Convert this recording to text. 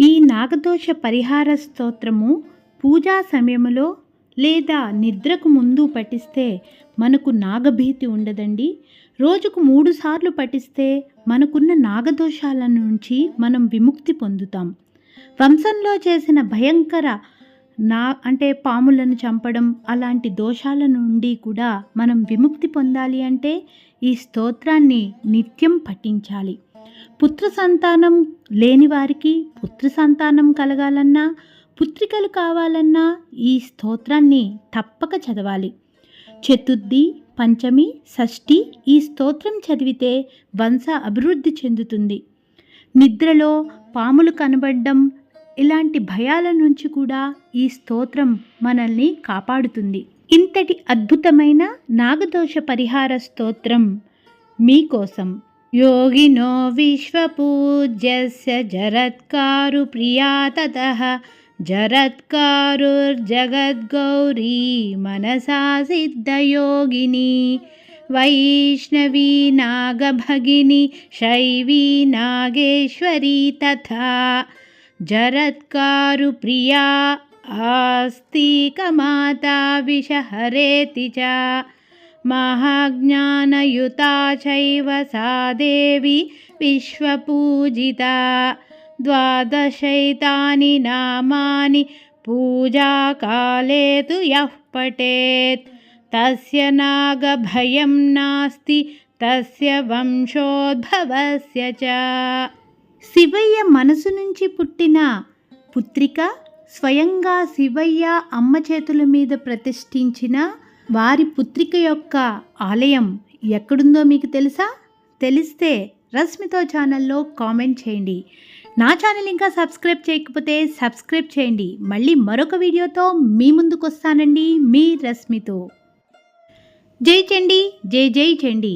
ఈ నాగదోష పరిహార స్తోత్రము పూజా సమయంలో లేదా నిద్రకు ముందు పఠిస్తే మనకు నాగభీతి ఉండదండి. రోజుకు మూడు సార్లు పఠిస్తే మనకున్న నాగదోషాల నుంచి మనం విముక్తి పొందుతాం. వంశంలో చేసిన భయంకర నా అంటే పాములను చంపడం అలాంటి దోషాల నుండి కూడా మనం విముక్తి పొందాలి అంటే ఈ స్తోత్రాన్ని నిత్యం పఠించాలి. పుత్ర సంతానం లేని వారికి పుత్ర సంతానం కలగాలన్నా పుత్రికలు కావాలన్నా ఈ స్తోత్రాన్ని తప్పక చదవాలి. చతుర్థి పంచమి షష్ఠి ఈ స్తోత్రం చదివితే వంశ అభివృద్ధి చెందుతుంది. నిద్రలో పాములు కనబడడం ఇలాంటి భయాల నుంచి కూడా ఈ స్తోత్రం మనల్ని కాపాడుతుంది. ఇంతటి అద్భుతమైన నాగదోష పరిహార స్తోత్రం మీకోసం. योगिनो विश्वपूज्यस्य जरत्कारुप्रिया ततः। जरत्कारुर्जगद्गौरी मनसा सिद्धयोगिनी। वैष्णवी नागभगिनी शैवी नागेश्वरी तथा। जरत्कारुप्रिया आस्तिकमाता विषहरेति च। महाज्ञानयुता चैव सा देवी विश्वपूजिता द्वादशैतानि नामानि पूजाकाले तु यः पठेत् तस्य नागभयं नास्ति తస్య వంశోద్భవస్య చ శివయ్య మనసు నుంచి పుట్టిన పుత్రిక స్వయంగా శివయ్య అమ్మ చేతుల మీద ప్రతిష్ఠించిన వారి పుత్రిక యొక్క ఆలయం ఎక్కడుందో మీకు తెలుసా? తెలిస్తే రశ్మితో ఛానల్లో కామెంట్ చేయండి. నా ఛానల్ ఇంకా సబ్స్క్రైబ్ చేయకపోతే సబ్స్క్రైబ్ చేయండి. మళ్ళీ మరొక వీడియోతో మీ ముందుకు వస్తానండి మీ రశ్మితో జై చండి జై జై చండి.